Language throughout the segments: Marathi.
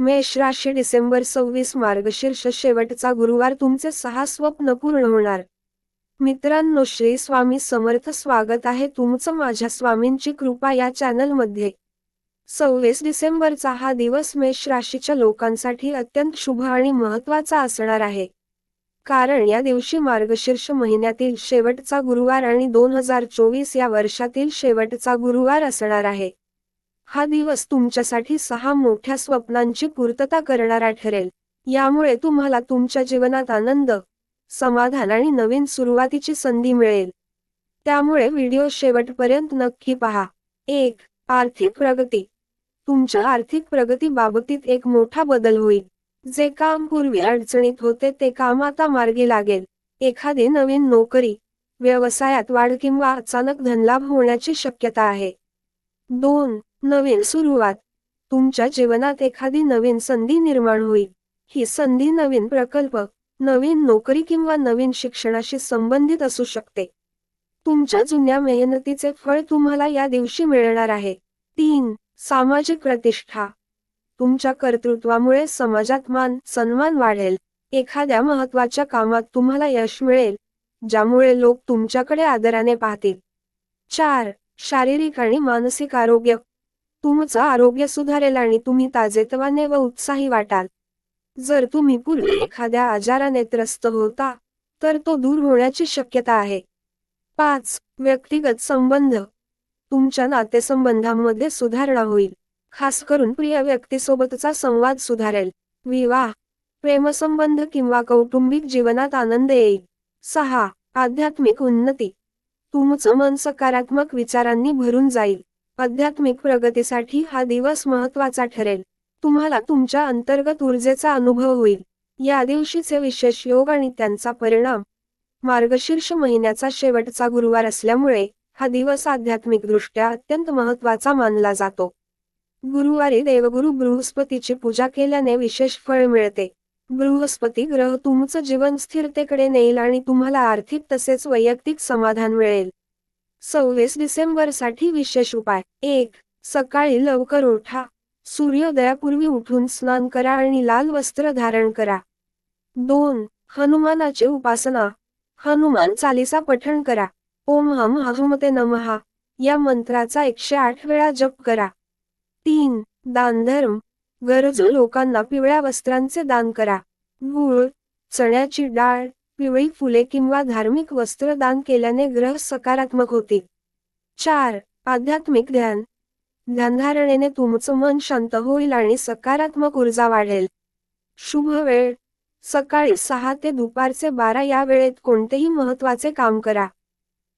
मेष राशी डिसेंबर सव्वीस मार्गशीर्ष शेवटचा गुरुवार तुमचे सहा स्वप्न पूर्ण होणार. मित्रांनो श्री स्वामी समर्थ स्वागत आहे तुमचं माझ्या स्वामींची कृपा या चॅनलमध्ये. सव्वीस डिसेंबरचा हा दिवस मेष राशीच्या लोकांसाठी अत्यंत शुभ आणि महत्त्वाचा असणार आहे. कारण या दिवशी मार्गशीर्ष महिन्यातील शेवटचा गुरुवार आणि दोन हजार चोवीस या वर्षातील शेवटचा गुरुवार असणार आहे. हा दिवस तुमच्यासाठी सहा मोठ्या स्वप्नांची पूर्तता करणारा ठरेल. यामुळे तुम्हाला तुमच्या जीवनात आनंद समाधान आणि नवीन सुरुवातीची संधी मिळेल. त्यामुळे व्हिडिओ शेवटपर्यंत नक्की पहा. एक आर्थिक प्रगती. तुमच्या आर्थिक प्रगती बाबतीत एक मोठा बदल होईल. जे काम पूर्वी अडचणीत होते ते काम आता मार्गी लागेल. एखादी नवीन नोकरी व्यवसायात वाढ किंवा अचानक धनलाभ होण्याची शक्यता आहे. दोन नवीन सुरुवात. तुमच्या जीवनात एखादी नवीन संधी निर्माण होईल. ही संधी नवीन प्रकल्प नवीन नोकरी किंवा नवीन शिक्षणाशी संबंधित असू शकते. तुमच्या जुन्या मेहनतीचे फळ तुम्हाला या दिवशी मिळणार आहे. तीन सामाजिक प्रतिष्ठा. तुमच्या कर्तृत्वामुळे समाजात मान सन्मान वाढेल. एखाद्या महत्त्वाच्या कामात तुम्हाला यश मिळेल ज्यामुळे लोक तुमच्याकडे आदराने पाहतील. चार शारीरिक आणि मानसिक आरोग्य. तुमचं आरोग्य सुधारेल आणि तुम्ही ताजेतवाने व उत्साही वाटाल. जर तुम्ही पूर्वी एखाद्या आजाराने त्रस्त होता तर तो दूर होण्याची शक्यता आहे. पाच व्यक्तिगत संबंध. तुमच्या नातेसंबंधांमध्ये सुधारणा होईल. खास करून प्रिय व्यक्तीसोबतचा संवाद सुधारेल. विवाह प्रेमसंबंध किंवा कौटुंबिक जीवनात आनंद येईल. सहा आध्यात्मिक उन्नती. तुमचं मन सकारात्मक विचारांनी भरून जाईल. आध्यात्मिक प्रगतीसाठी हा दिवस महत्त्वाचा ठरेल. तुम्हाला तुमच्या अंतर्गत ऊर्जेचा अनुभव होईल. या दिवशीचे विशेष योग आणि त्यांचा परिणाम. मार्गशीर्ष महिन्याचा शेवटचा गुरुवार असल्यामुळे हा दिवस आध्यात्मिकदृष्ट्या अत्यंत महत्त्वाचा मानला जातो. गुरुवारी देवगुरु बृहस्पतीची पूजा केल्याने विशेष फळ मिळते. बृहस्पती ग्रह तुमचं जीवन स्थिरतेकडे नेईल आणि तुम्हाला आर्थिक तसेच वैयक्तिक समाधान मिळेल. सव्वीस डिसेंबरसाठी विशेष उपाय. एक सकाळी लवकर उठा. सूर्योदयापूर्वी उठून स्नान करा आणि लाल वस्त्र धारण करा. दोन हनुमानाची उपासना. हनुमान चालिसा पठण करा. ओम हम हनुमते नमहा या मंत्राचा एकशे आठ वेळा जप करा. तीन दानधर्म. गरजू लोकांना पिवळ्या वस्त्रांचे दान करा. गुळ चण्याची डाळ पिवळी फुले किंवा धार्मिक वस्त्र दान केल्याने ग्रह सकारात्मक होतील चार आध्यात्मिक ध्यान. ध्यानधारणेने तुमचं मन शांत होईल आणि सकारात्मक ऊर्जा वाढेल. शुभ वेळ. सकाळी सहा ते दुपारचे बारा या वेळेत कोणतेही महत्त्वाचे काम करा.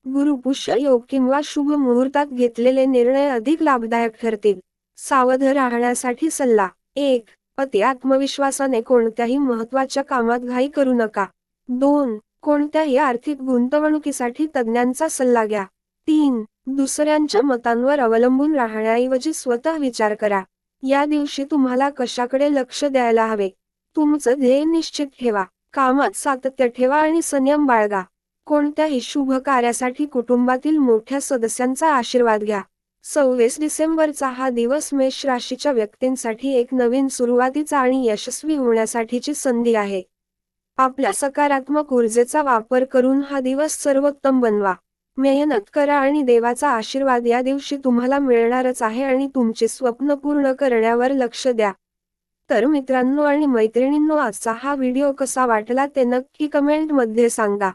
गुरुपुष्य योग किंवा शुभ मुहूर्तात घेतलेले निर्णय अधिक लाभदायक ठरतील. सावध राहण्यासाठी सल्ला. एक अति आत्मविश्वासाने कोणत्याही महत्त्वाच्या कामात घाई करू नका. दोन कोणत्याही आर्थिक गुंतवणुकीसाठी तज्ज्ञांचा सल्ला घ्या. तीन दुसऱ्यांच्या मतांवर अवलंबून राहण्याऐवजी स्वतः विचार करा. या दिवशी तुम्हाला कशाकडे लक्ष द्यायला हवे? तुमचं ध्येय निश्चित ठेवा. कामात सातत्य ठेवा आणि संयम बाळगा. कोणत्याही शुभ कार्यासाठी कुटुंबातील मोठ्या सदस्यांचा आशीर्वाद घ्या. सव्वीस डिसेंबरचा हा दिवस मेष राशीच्या व्यक्तींसाठी एक नवीन सुरुवातीचा आणि यशस्वी होण्यासाठीची संधी आहे. आपल्या सकारात्मक ऊर्जेचा वापर करून हा दिवस सर्वोत्तम बनवा. मेहनत करा आणि देवाचा आशीर्वाद या दिवशी तुम्हाला मिळणारच आहे आणि तुमचे स्वप्न पूर्ण करण्यावर लक्ष द्या. तर मित्रांनो आणि मैत्रिणींनो आजचा हा व्हिडिओ कसा वाटला ते नक्की कमेंटमध्ये सांगा.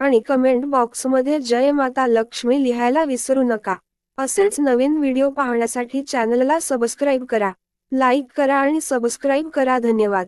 आणि कमेंट बॉक्समध्ये जय माता लक्ष्मी लिहायला विसरू नका. असेच नवीन व्हिडिओ पाहण्यासाठी चॅनलला सबस्क्राईब करा. लाईक करा आणि सबस्क्राईब करा. धन्यवाद.